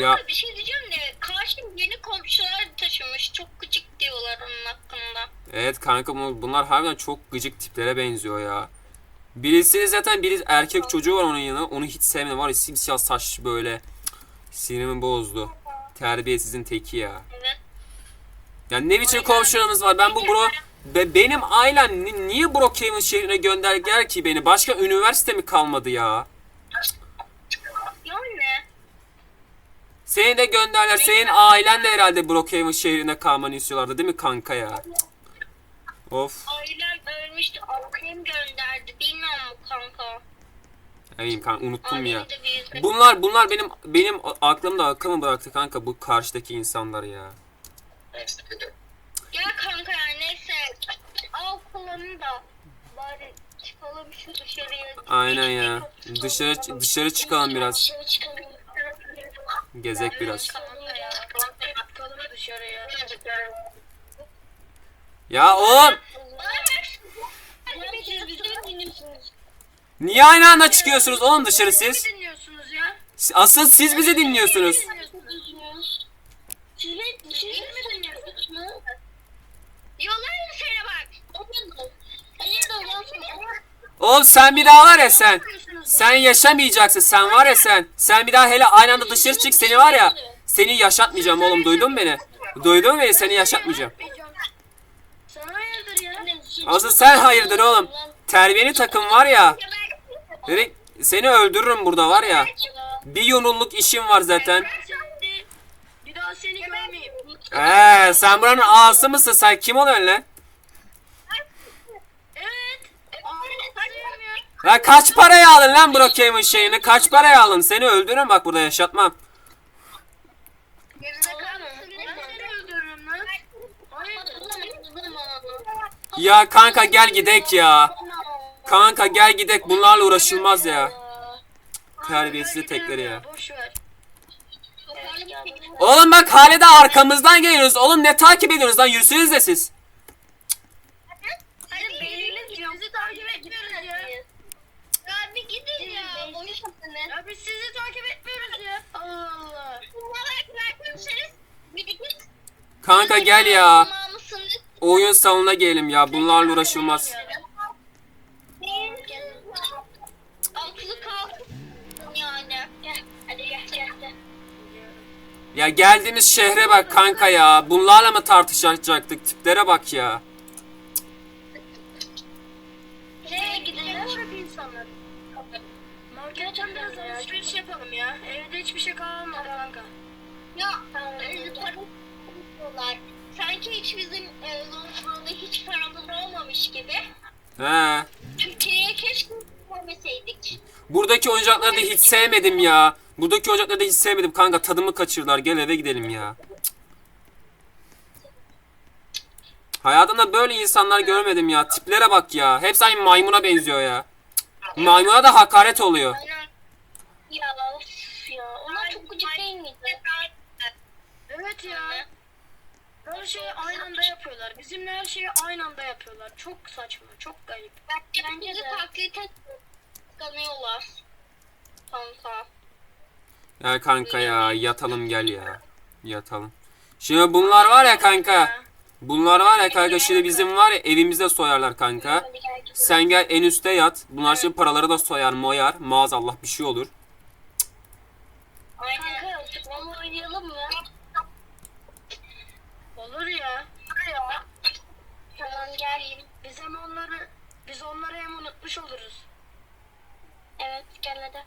Ya Ama bir şey diyeceğim de karşı yeni komşular taşımış. Çok gıcık diyorlar onun hakkında. evet kanka bu- bunlar harbiden çok gıcık tiplere benziyor ya. Birisi zaten bir erkek çocuğu var onun yanında. Onu hiç sevmedim. Var ya simsiyah saç böyle. Sinirimi bozdu. Terbiyesizin teki ya. Evet. Ya ne biçim komşularımız var? Ben bu bro Be- benim ailem ni- niye Brookhaven şehrine gönderdiler ki beni? Başka üniversite mi kalmadı ya? Seni de gönderler. Senin ailen de herhalde Brookhaven şehrine kalmanı istiyorlardı değil mi kanka ya? Of. ailem ölmüştü. Ailem gönderdi. Bilmiyorum kanka? Eminim kanka unuttum ya. Bunlar bunlar benim benim aklımda akılımı bıraktı kanka bu karşıdaki insanlar ya. Ya kanka ya neyse. Al kullanın da. Bari çıkalım şu dışarıya. Aynen ya. Dışarı dışarı çıkalım biraz. Dışarı çıkalım. Gezek biraz. Ya. Oğlum niye aynı anda çıkıyorsunuz oğlum dışarı siz? Asıl siz bizi dinliyorsunuz. Mi dinliyorsunuz? Oğlum sen bir daha var ya sen. Sen yaşamayacaksın sen var ya sen. Sen bir daha hele aynı anda dışarı çık seni var ya. Seni yaşatmayacağım oğlum duydun beni? Duydun mu beni seni yaşatmayacağım. Asıl sen hayırdır oğlum. Terbiyeni takım var ya. Direkt seni öldürürüm burada var ya. Bir yumrulluk işim var zaten. Bir daha seni görmeyeyim. Eee sen buranın ağası mısın sen kim oluyorsun lan? Evet. Sevmiyor. Lan kaç paraya aldın lan Brookhaven şeyini? Kaç paraya aldın? Seni öldürürüm bak burada yaşatmam. Ya kanka gel gidek ya. Kanka gel gidek bunlarla uğraşılmaz ya. Terbiyesiz tekleri ya. Oğlum bak hala da arkamızdan geliyoruz. Oğlum ne takip ediyorsunuz lan yürüsünüz de siz. Hadi beyniniz bizi takip etmiyoruz ya. Ya bir gidin ya. Boş Ya biz sizi takip etmiyoruz ya. Allah Allah. Bir git. Kanka gel ya. Oyun salonuna gelelim ya. Bunlarla uğraşılmaz. Ya geldiğimiz şehre bak kanka ya. Bunlarla mı tartışacaktık? Tiplere bak ya. Nereye gidelim? Bırak insanları. Marketten biraz alışveriş yapalım ya. Evde hiçbir şey kalmadı kanka. Ya para istiyorlar. Sanki hiç bizim e, Londra'da hiç paramız olmamış gibi. He. Türkiye'ye keşke gitmeseydik. Buradaki oyuncakları da hiç sevmedim ya. Buradaki oyuncakları da hiç sevmedim kanka. Tadımı kaçırdılar. Gel eve gidelim ya. Hayatımda böyle insanlar görmedim ya. Tiplere bak ya. Hepsi aynı maymuna benziyor ya. Maymuna da hakaret oluyor. Aynen. Ya of ya. Onlar çok gıcık değil miydi? Evet ya. Her şeyi aynı anda yapıyorlar. Bizimle her şeyi aynı anda yapıyorlar. Çok saçma, çok garip. Bence de taklit kıskanıyorlar. Kanka. Ya kanka ya yatalım gel ya. Yatalım. Şimdi bunlar var ya kanka. Bunlar var ya kanka şimdi bizim var ya evimizde soyarlar kanka. Sen gel en üste yat. Bunlar şimdi paraları da soyar moyar. Maazallah bir şey olur. Aynen. Kanka futbol oynayalım mı? Olur ya. Tamam gel. Biz hem onları, biz onları hem unutmuş oluruz. Evet gel hadi.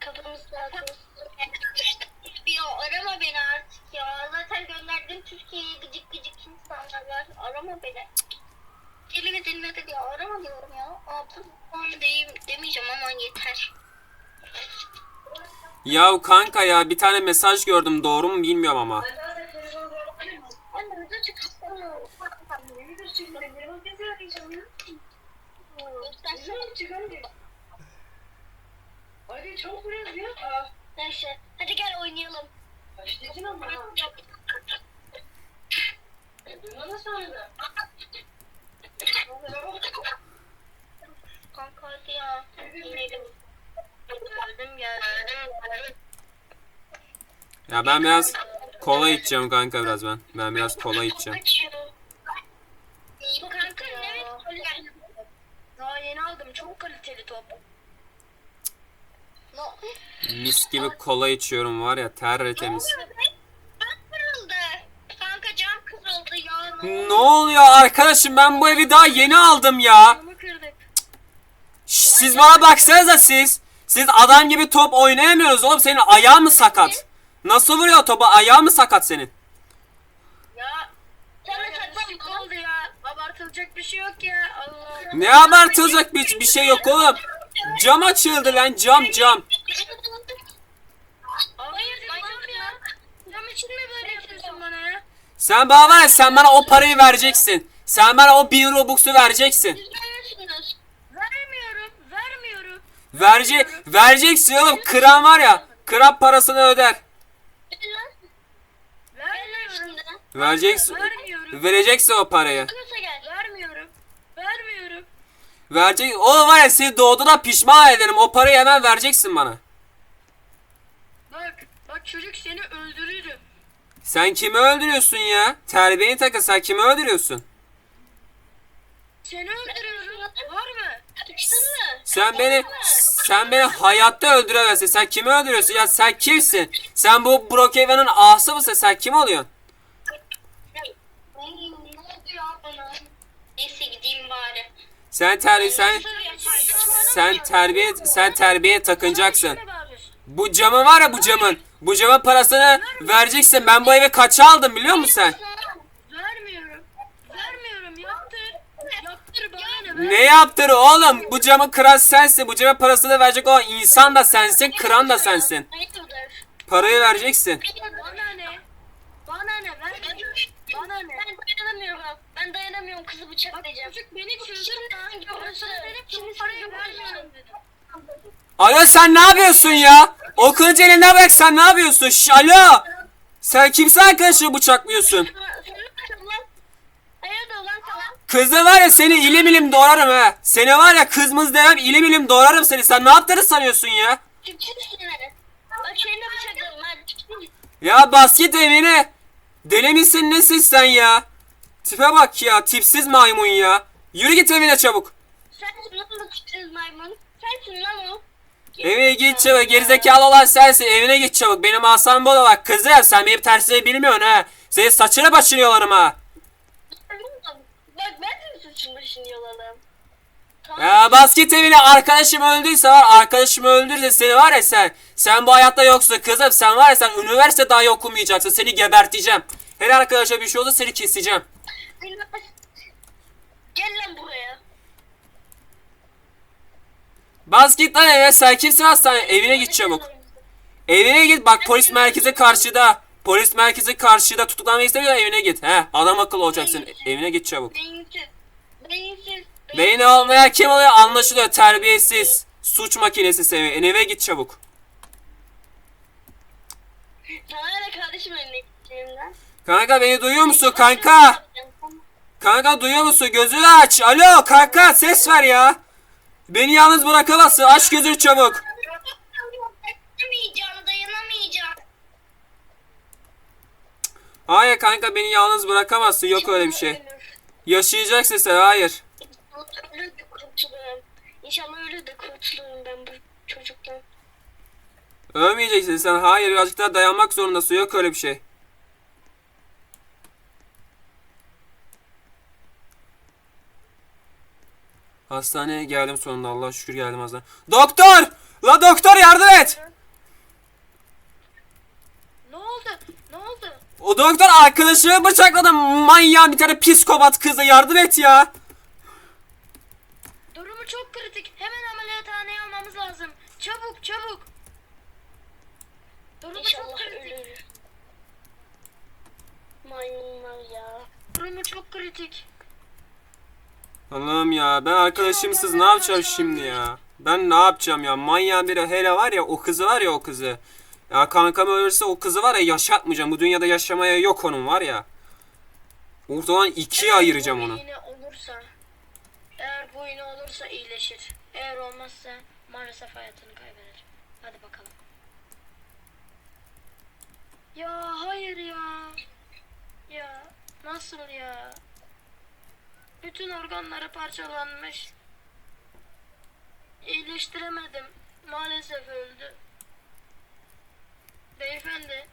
Kafamız lazım. Ya arama beni artık ya. Zaten gönderdiğim Türkiye'ye gıcık gıcık insanlar var. Arama beni. Elimi dinledi ya. Arama diyorum ya. Ablam falan deyim, demeyeceğim ama yeter. Ya kanka ya bir tane mesaj gördüm doğru mu bilmiyorum ama. Ben de video çıkartamıyorum. Hadi çok biraz ya. Neyse. Hadi gel oynayalım. Başlayacağım ama. Duymadı sonra. Kanka hadi ya. İnelim. Geldim geldim. Ya ben biraz kola içeceğim kanka biraz ben. Ben biraz kola içeceğim. Açıyor. Bu kanka ne Daha yeni aldım. Çok kaliteli top. No. Mis gibi kola içiyorum var ya tertemiz. Ben kırıldı. Kanka cam kırıldı ya. Ne oluyor arkadaşım ben bu evi daha yeni aldım ya. Şş, siz bana baksanıza siz. Siz adam gibi top oynayamıyoruz oğlum senin ayağın mı sakat? Nasıl vuruyor topa ayağın mı sakat senin? Ya? Abartılacak bir şey yok ya. Allah. Ne abartılacak bir, bir şey yok oğlum. Cam açıldı lan cam cam. Hayır manyak ya. Cam için mi böyle yapıyorsun bana ya? Sen bana var ya sen bana o parayı vereceksin. Sen bana o bin robux'u vereceksin. Üzülüyorsunuz. Vermiyorum. Vermiyorum. Verce, vereceksin oğlum. Kıran var ya. Kıran parasını öder. Vermiyorum. Vereceksin. Vermiyorum. Vereceksin o parayı. Gel. Vermiyorum. Vermiyorum. Verecek. Oğlum var ya seni doğduğuna pişman ederim. O parayı hemen vereceksin bana. Bak. Bak çocuk seni öldürürüm. Sen kimi öldürüyorsun ya? Terbiyeni takın sen kimi öldürüyorsun? Seni öldürüyorum. Var mı? Sen beni sen beni hayatta öldüremezsin. Sen kimi öldürüyorsun? Ya sen kimsin? Sen bu Brookhaven'ın ağası mısın? Sen kim oluyorsun? Neyse gideyim bari. Sen terbiye sen Sır yapardım. sen terbiye sen terbiye takınacaksın. Şimdi bağırıyorsun. Bu camın var ya bu camın. Bu camın parasını vereceksin. Ben bu eve kaça aldım biliyor musun sen? Vermiyorum. Vermiyorum. Yaptır. Yaptır bana ne? Ne yaptır oğlum? Bu camı kıran sensin. Bu camın parasını verecek olan insan da sensin, kıran da sensin. Parayı vereceksin. Bana ne? Bana ne? Vermiyorum. Bana ne? Ben dayanamıyorum. Ben dayanamıyorum. Kızı bıçaklayacağım. Çocuk beni çıldırtma. Şimdi parayı vermiyorum dedim. Alo sen ne yapıyorsun ya? O kılıcı elinden bırak sen ne yapıyorsun? Şş, alo. Sen kimsin arkadaşını bıçaklıyorsun? Sen? Kızı var ya seni ilim ilim doğrarım ha. Seni var ya kızmız demem ilim ilim doğrarım seni. Sen ne yaptığını sanıyorsun ya? Ya basket evine. Deli misin nesin sen ya? Tipe bak ya tipsiz maymun ya. Yürü git evine çabuk. Lan bu çıksız maymun. Sensin lan o. Evine git çabuk. Gerizekalı olan sensin. Evine git çabuk. Benim asam bol bak. Kızım sen benim tersini bilmiyorsun ha. Senin saçını başını yolarım ha. Bak ben de mi saçın başını yolalım? Tamam. Ya basket evine arkadaşım öldüyse var. Arkadaşım öldürse seni var ya sen. Sen bu hayatta yoksun kızım. Sen var ya sen üniversite dahi okumayacaksın. Seni geberteceğim. Her arkadaşa bir şey olursa seni keseceğim. Gel lan buraya. Bas git lan eve. Sen kimsin hastane? Evine git çabuk. Evine git. Bak polis merkezi karşıda. Polis merkezi karşıda tutuklanmayı istemiyorsan evine git. He adam akıllı olacaksın. Evine git çabuk. Beyinsiz. Beyinsiz. Beyni olmayan kim oluyor anlaşılıyor. Terbiyesiz. Suç makinesi seni. Eve git çabuk. Sana ne kardeşim önüne gideceğimden? Kanka beni duyuyor musun kanka? Kanka duyuyor musun? Gözünü aç. Alo kanka ses ver ya. Beni yalnız bırakamazsın. Aç gözünü çabuk. Dayanamayacağım, dayanamayacağım. Hayır kanka beni yalnız bırakamazsın. Yok öyle bir şey. Yaşayacaksın sen. Hayır. Ölür de kurtulurum. İnşallah ölür de kurtulurum ben bu çocuktan. Ölmeyeceksin sen. Hayır birazcık daha dayanmak zorundasın. Yok öyle bir şey. Hastaneye geldim sonunda. Allah şükür geldim hastaneye. Doktor! La doktor yardım et! Ne oldu? Ne oldu? O doktor arkadaşımı bıçakladı. Manyağın bir tane psikopat kızı yardım et ya. Durumu çok kritik. Hemen ameliyathaneye almamız lazım. Çabuk çabuk. Durumu çok İnşallah kritik. ölür. Maymunlar ya. Durumu çok kritik. Allah'ım ya ben arkadaşım siz ne yapacağım şimdi ya? Ben ne yapacağım ya? Manyağın biri hele var ya o kızı var ya o kızı. Ya kankam ölürse o kızı var ya yaşatmayacağım. Bu dünyada yaşamaya yok onun var ya. Ortadan ikiye ayıracağım onu. Yine olursa eğer bu yine olursa iyileşir. Eğer olmazsa maalesef hayatını kaybeder. Hadi bakalım. Ya hayır ya. Ya nasıl ya? Bütün organları parçalanmış. İyileştiremedim. Maalesef öldü. Beyefendi.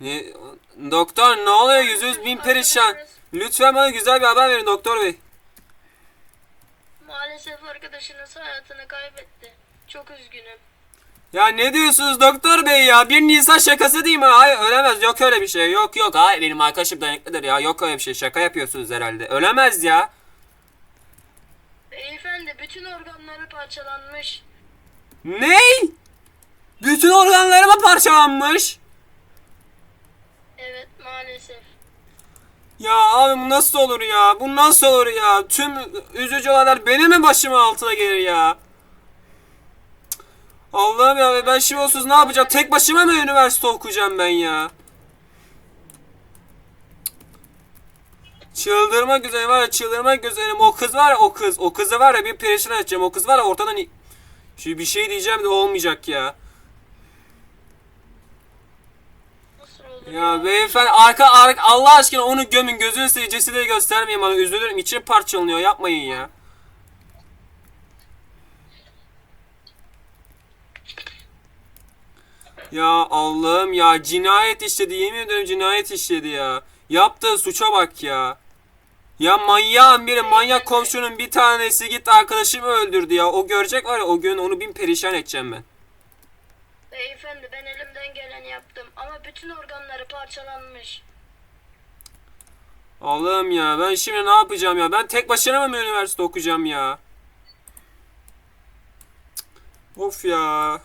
Ne, doktor ne oluyor yüzünüz bin perişan. Lütfen bana güzel bir haber verin doktor bey. Maalesef arkadaşınız hayatını kaybetti. Çok üzgünüm. Ya ne diyorsunuz doktor bey ya? Bir Nisan şakası değil mi? Hayır ölemez. Yok öyle bir şey. Yok yok. Hayır benim arkadaşım dayanıklıdır ya. Yok öyle bir şey. Şaka yapıyorsunuz herhalde. Ölemez ya. Beyefendi bütün organları parçalanmış. Ney? Bütün organlarıma parçalanmış. Evet maalesef. Ya abi bu nasıl olur ya? Bu nasıl olur ya? Tüm üzücü olaylar benim mi başıma altına gelir ya? Allah'ım ya ben şimdi olsuz ne yapacağım? Tek başıma mı üniversite okuyacağım ben ya? Çıldırmak üzere var ya çıldırmak üzereyim. O kız var ya o kız. O kızı var ya bir perişan edeceğim. O kız var ya ortadan... Şimdi bir şey diyeceğim de olmayacak ya. Ya beyefendi arka arka Allah aşkına onu gömün gözünü seveyim cesedi göstermeyin bana üzülürüm içim parçalanıyor yapmayın ya. Ya Allah'ım ya cinayet işledi yemin ediyorum cinayet işledi ya. Yaptığı suça bak ya. Ya manyağın biri manyak komşunun bir tanesi gitti arkadaşımı öldürdü ya. O görecek var ya o gün onu bin perişan edeceğim ben. Beyefendi ben elimden geleni yaptım ama bütün organları parçalanmış. Allah'ım ya ben şimdi ne yapacağım ya? Ben tek başına mı üniversite okuyacağım ya? Of ya.